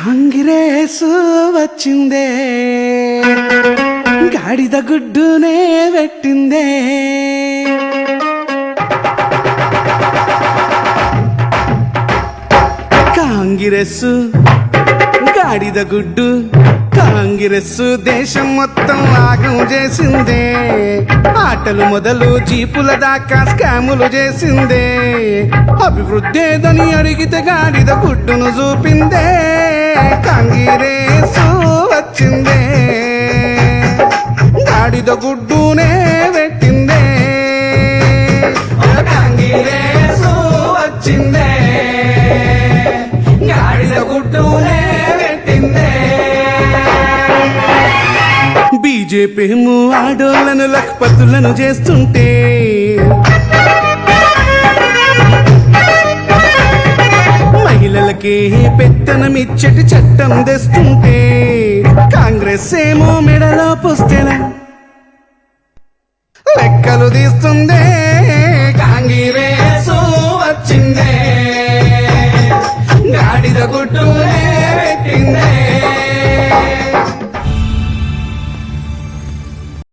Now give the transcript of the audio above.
కాంగ్రెస్ వచ్చిందే. గాడిద గుడ్డునే పెట్టిందే కాంగ్రెస్ గాడిద గుడ్డు కాంగ్రెస్ దేశం మొత్తం ఆగం చేసిందే. ఆటలు మొదలు జీపుల దాకా స్కాములు చేసిందే. అభివృద్ధి ఏదని అడిగితే గాడిద గుడ్డును చూపిందే. గాడిద గుడ్డునే పెట్టిందే. వచ్చిందే. గాడిద గుడ్డునే పెట్టిందే. బీజేపీ ఏమో ఆడోళ్ళను లఖపతులను చేస్తుంటే. మహిళలకే పెత్తనమిచ్చటి చట్టం తెస్తుంటే. కాంగ్రెస్ ఏమో మెడలో పుస్తెలా. లెక్కలు తీస్తుందే. కాంగిరేసు వచ్చిందే. గాడిద గుడ్డునే పెట్టిందే.